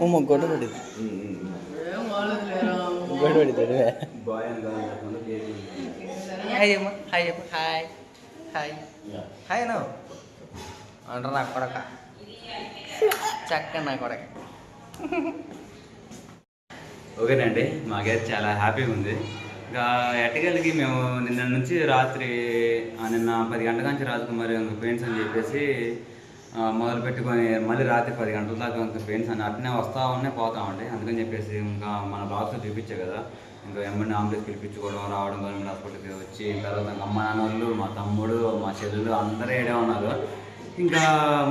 ఉమ్మ గొడ్డ పడింది. గొడ్డ పడింది KG hi hi hi. Hi. Hi no అంటారు నా కొడక. చక్క నా కొడక. ఓకేనండి మాకైతే చాలా హ్యాపీగా ఉంది. ఇంకా ఎట్టగలిగి మేము నిన్న నుంచి రాత్రి ఆ, నిన్న పది గంటల నుంచి రాజకుమారి పెయింట్స్ అని చెప్పేసి మొదలుపెట్టుకొని మొదలు పెట్టుకొని మళ్ళీ రాత్రి పది గంటల దాకా ఇంకా పెయిన్స్ అని అట్నే వస్తూ ఉన్నాయి పోతా ఉంటాయి అందుకని చెప్పేసి ఇంకా మన బాక్స్ చూపించే కదా. ఇంకా ఎమ్మెల్యే ఆంబులెన్స్ పిలిపించుకోవడం రావడం గవర్నమెంట్ హాస్పిటల్కి వచ్చి తర్వాత ఇంకా అమ్మ నాన్న వాళ్ళు మా తమ్ముడు మా చెల్లెలు అందరూ ఏడే ఉన్నారు. ఇంకా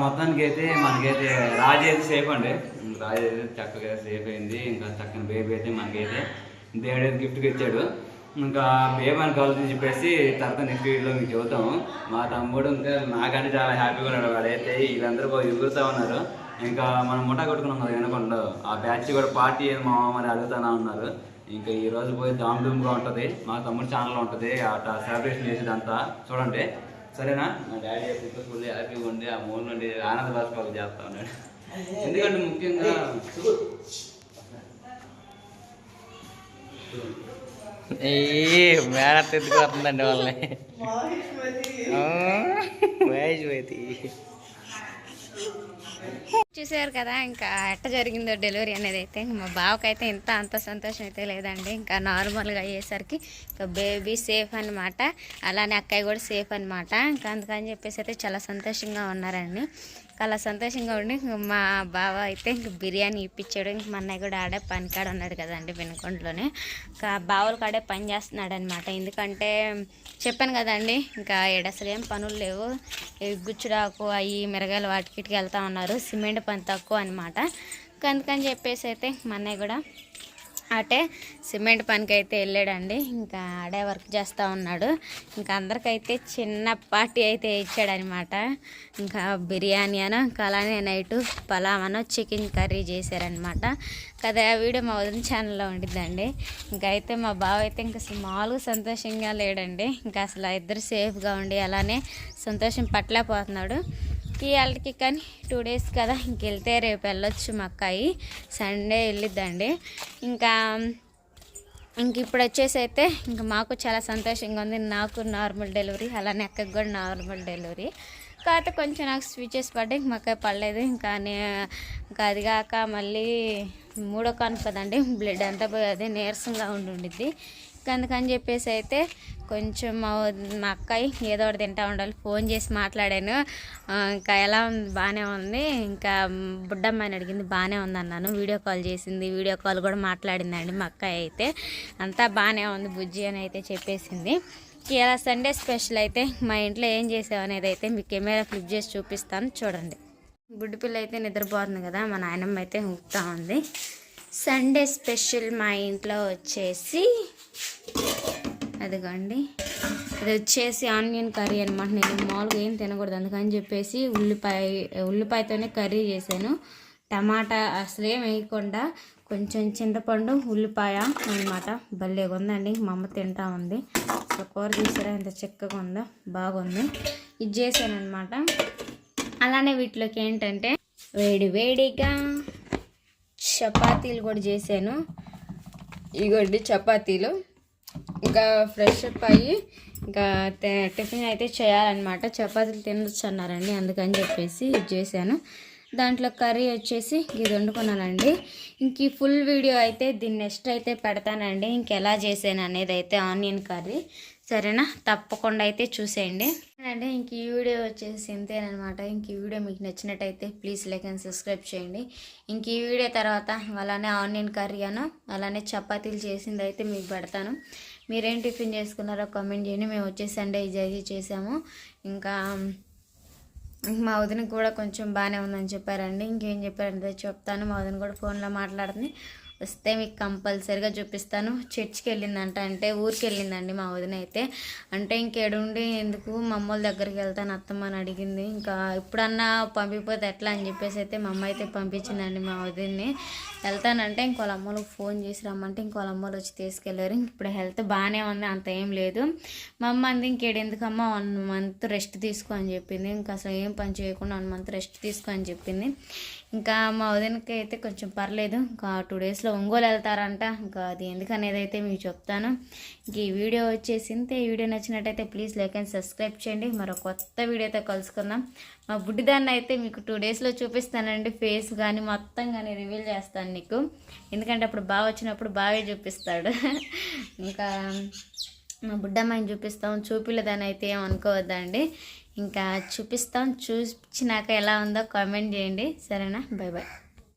మొత్తానికి అయితే మనకైతే రాజు అయితే సేఫ్ అండి. రాజు అయితే చక్కగా సేఫ్ అయింది. ఇంకా చక్కని బేబీ అయితే మనకైతే దేవుడు అయితే గిఫ్ట్గా ఇచ్చాడు. ఇంకా అని కలుగుతుంది చెప్పేసి తర్వాత నెక్స్ట్ వీడియోలో మీకు చెబుతాము మా తమ్ముడు ఇంకా నాకంటే చాలా హ్యాపీగా ఉన్నాడు వాడైతే వీళ్ళందరూ ఎగురుతూ ఉన్నారు. ఇంకా మనం ముఠా కొట్టుకున్నాం కదా వెనకుండా ఆ బ్యాచ్ కూడా పార్టీ ఏది మా మరి అడుగుతానే ఉన్నారు ఇంకా ఈ రోజు పోయి దామ్ ధూమ్గా ఉంటుంది. మా తమ్ముడు ఛానల్లో ఉంటుంది. అట్లా సెలబ్రేషన్ చేసేదంతా చూడండి. సరేనా? మా డాడీ ఎప్పుడు ఫుల్ హ్యాపీగా ఉండి ఆ మూడు నుండి ఆనంద బాష్పాలు చేస్తా ఉన్నాడు. ఎందుకంటే ముఖ్యంగా మేనత్ ఎందుకు వస్తుందండి వాళ్ళని? మహేష్మతి. చూసారు కదా ఇంకా ఎట్ట జరిగిందో డెలివరీ అనేది అయితే మా బావకైతే ఇంత అంత సంతోషం అయితే లేదండి. ఇంకా నార్మల్గా అయ్యేసరికి ఇంకా బేబీ సేఫ్ అనమాట అలానే అక్కయ్య కూడా సేఫ్ అనమాట ఇంకా అందుకని చెప్పేసి అయితే చాలా సంతోషంగా ఉన్నారండి. అలా సంతోషంగా ఉండి మా బావ అయితే ఇంక బిర్యానీ ఇప్పించాడు. ఇంక మా అన్నయ్య కూడా ఆడే పని కాడ ఉన్నాడు కదండి వెనుకొండలోనే. ఇంకా బావుల కాడే పని చేస్తున్నాడు అనమాట ఎందుకంటే చెప్పాను కదండి ఇంకా ఈడ అసలు ఏం పనులు లేవు. ఈ గుచ్చుడాకు అవి మిరగాయలు వాటికి ఇటుకి వెళ్తా ఉన్నారు. సిమెంట్ పని తక్కువ అనమాట అందుకని చెప్పేసి అయితే మా అన్నయ్య కూడా అటే సిమెంట్ పనికి అయితే వెళ్ళాడండి. ఇంకా ఆడే వర్క్ చేస్తూ ఉన్నాడు. ఇంకా అందరికైతే చిన్న పార్టీ అయితే ఇచ్చాడనమాట ఇంకా బిర్యానీ అనో ఇంకా అలానే నైట్ పలావను చికెన్ కర్రీ చేశారనమాట కదా వీడియో మా వదిన ఛానల్లో ఉండిద్దండి. ఇంకా అయితే మా బావ అయితే ఇంకా మామూలుగా సంతోషంగా లేడండి. ఇంకా అసలు ఇద్దరు సేఫ్గా ఉండి అలానే సంతోషం పట్టలేకపోతున్నాడు. ఇవాళకి కానీ టూ డేస్ కదా ఇంకెళ్తే రేపు వెళ్ళొచ్చు మా అక్కాయి. సండే వెళ్ళిద్దండి. ఇంకా ఇంక ఇప్పుడు వచ్చేసి అయితే ఇంకా మాకు చాలా సంతోషంగా ఉంది. నాకు నార్మల్ డెలివరీ అలానే అక్కకి కూడా నార్మల్ డెలివరీ కాకపోతే కొంచెం నాకు స్విచెస్ పడ్డాయి ఇంక మా అక్క పడలేదు. ఇంకా ఇంకా అది కాక మళ్ళీ మూడో కాను కదండి బ్లడ్ అంతా పోయి అదే నీరసంగా ఉండి ఉండిద్ది. అందుకని చెప్పేసి అయితే కొంచెం మా మా అక్కయ్య ఏదో ఒకటి తింటా ఉండాలి. ఫోన్ చేసి మాట్లాడాను. ఇంకా ఎలా ఉంది? బాగానే ఉంది. ఇంకా బుడ్డమ్మాయిని అడిగింది. బాగానే ఉంది అన్నాను. వీడియో కాల్ చేసింది. వీడియో కాల్ కూడా మాట్లాడిందండి మా అక్కయ్య అయితే. అంతా బాగానే ఉంది బుజ్జి అని అయితే చెప్పేసింది. ఇలా సండే స్పెషల్ అయితే మా ఇంట్లో ఏం చేసావు అనేది అయితే మీ కెమెరా ఫ్లిప్ చేసి చూపిస్తాను. చూడండి. బుడ్డి పిల్ల అయితే నిద్రపోతుంది కదా. మా నాయనమ్మ అయితే హుక్తా ఉంది. సండే స్పెషల్ మా ఇంట్లో వచ్చేసి అదిగోండి. అది వచ్చేసి ఆనియన్ కర్రీ అనమాట నేను మామూలుగా ఏం తినకూడదు. అందుకని చెప్పేసి ఉల్లిపాయ ఉల్లిపాయతోనే కర్రీ చేశాను. టమాటా అసలు ఏం వేయకుండా కొంచెం చింతపండు ఉల్లిపాయ అనమాట భలేగా ఉందండి. మా అమ్మ తింటా ఉంది. అసలు కూర తీసారా ఎంత చక్కగా ఉందో. బాగుంది. ఇది చేశాను అనమాట అలానే వీటిలోకి ఏంటంటే వేడి వేడిగా చపాతీలు కూడా చేశాను. ఇగోండి చపాతీలు. ఇంకా ఫ్రెష్ అప్ అయ్యి ఇంకా టిఫిన్ అయితే చేయాలన్నమాట. చపాతీలు తినొచ్చు అన్నారండి అందుకని చెప్పేసి ఇది చేశాను. దాంట్లో కర్రీ వచ్చేసి ఇది వండుకున్నానండి. ఇంక ఈ ఫుల్ వీడియో అయితే దీన్ని నెక్స్ట్ అయితే పెడతానండి. ఇంకెలా చేశాను అనేది అయితే ఆనియన్ కర్రీ. సరేనా? తప్పకుండా అయితే చూసేయండి. అంటే ఇంక ఈ వీడియో వచ్చేసి ఇంతేనమాట ఇంక ఈ వీడియో మీకు నచ్చినట్టయితే ప్లీజ్ లైక్ అండ్ సబ్స్క్రైబ్ చేయండి. ఇంక ఈ వీడియో తర్వాత అలానే ఆనియన్ కర్రీ అను అలానే చపాతీలు చేసింది అయితే మీకు పెడతాను. మీరేం టిఫిన్ చేసుకున్నారో కామెంట్ చేయండి. మేము వచ్చేసి సండే ఇది చేసాము. ఇంకా మా వదిన కూడా కొంచెం బాగానే ఉందని చెప్పారండి. ఇంకేం చెప్పారంటే చెప్తాను. మా వదిన కూడా ఫోన్లో మాట్లాడుతుంది. వస్తే మీకు కంపల్సరిగా చూపిస్తాను. చర్చికి వెళ్ళిందంట అంటే ఊరికి వెళ్ళిందండి మా వదిన అయితే. అంటే ఇంకేడుండి ఎందుకు మమ్మల్ని దగ్గరికి వెళ్తాను అత్తమ్మ అని అడిగింది. ఇంకా ఇప్పుడన్నా పంపిపోతే ఎట్లా అని చెప్పేసి అయితే మా అమ్మ అయితే పంపించిందండి మా వదిన్ని. వెళ్తానంటే ఇంకో అమ్మలకు ఫోన్ చేసి రమ్మంటే ఇంకో అమ్మలు వచ్చి తీసుకెళ్ళారు ఇప్పుడు హెల్త్ బాగానే ఉంది అంత ఏం లేదు. మా అమ్మ అంది ఇంకేడు వన్ మంత్ రెస్ట్ తీసుకో అని చెప్పింది. ఇంకా అసలు ఏం పని చేయకుండా వన్ మంత్ రెస్ట్ తీసుకో అని చెప్పింది. ఇంకా మా వదినకి అయితే కొంచెం పర్లేదు. ఇంకా టూ డేస్లో ఒంగోలు వెళ్తారంట. ఇంకా అది ఎందుకనేది అయితే మీకు చెప్తాను. ఇంక ఈ వీడియో వచ్చేసి ఈ వీడియో నచ్చినట్టయితే ప్లీజ్ లైక్ అండ్ సబ్స్క్రైబ్ చేయండి. మరో కొత్త వీడియోతో కలుసుకుందాం. మా బుడ్డిదాన్ని అయితే మీకు టూ డేస్లో చూపిస్తానండి. ఫేస్ కానీ మొత్తం కానీ రివీల్ చేస్తాను నీకు. ఎందుకంటే అప్పుడు బాగా వచ్చినప్పుడు బాగా చూపిస్తాడు. ఇంకా మా బుడ్డమ్మాయిని చూపిస్తాం. చూపిలేదని అయితే ఏం ఇంకా చూపిస్తాం. చూపించినాక ఎలా ఉందో కామెంట్ చేయండి. సరేనా? Bye bye